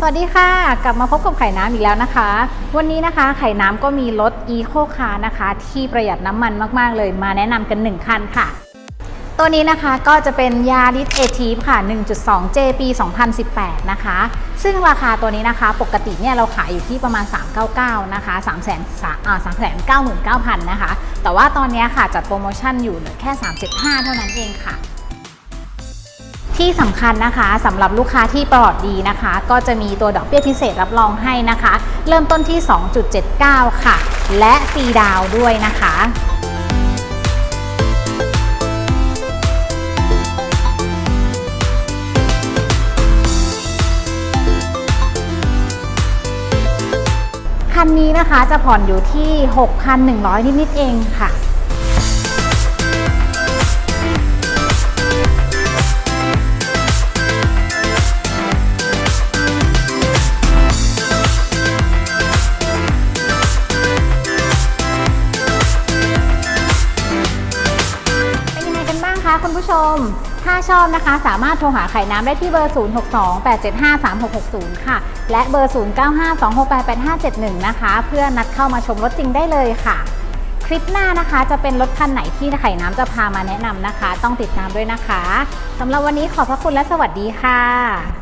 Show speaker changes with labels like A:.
A: สวัสดีค่ะ กลับมาพบกับไข่น้ำอีกแล้วนะคะ วันนี้นะคะไข่น้ำก็มีรถ Eco Car นะคะ ที่ประหยัดน้ำมันมากๆ เลยมาแนะนำกัน 1 คันค่ะ ตัวนี้นะคะก็จะเป็นยาริสเอทีฟค่ะ 1.2 J ปี 2018 นะคะ ซึ่งราคาตัวนี้นะคะปกติเนี่ยเราขายอยู่ที่ประมาณ 399 นะคะ 3 3 3 9 9 0 0นะคะ แต่ว่าตอนนี้ค่ะจัดโปรโมชั่นอยู่เหลือแค่ 375 เท่านั้นเองค่ะ ที่สำคัญนะคะสำหรับลูกค้าที่ปลอดดีนะคะ ก็จะมีตัวดอกเบี้ยพิเศษรับรองให้นะคะ เริ่มต้นที่ 2.79 ค่ะ และฟรีดาวด้วยนะคะคันนี้นะคะจะผ่อนอยู่ที่ 6,100 นิดๆเองค่ะ คุณผู้ชม ถ้าชอบนะคะ สามารถโทรหาไข่น้ำได้ที่เบอร์ 0628753660 ค่ะ และเบอร์ 0952688571 นะคะ เพื่อนัดเข้ามาชมรถจริงได้เลยค่ะ คลิปหน้านะคะจะเป็นรถคันไหนที่ไข่น้ำจะพามาแนะนำนะคะ ต้องติดตามด้วยนะคะสำหรับวันนี้ขอบพระคุณและสวัสดีค่ะ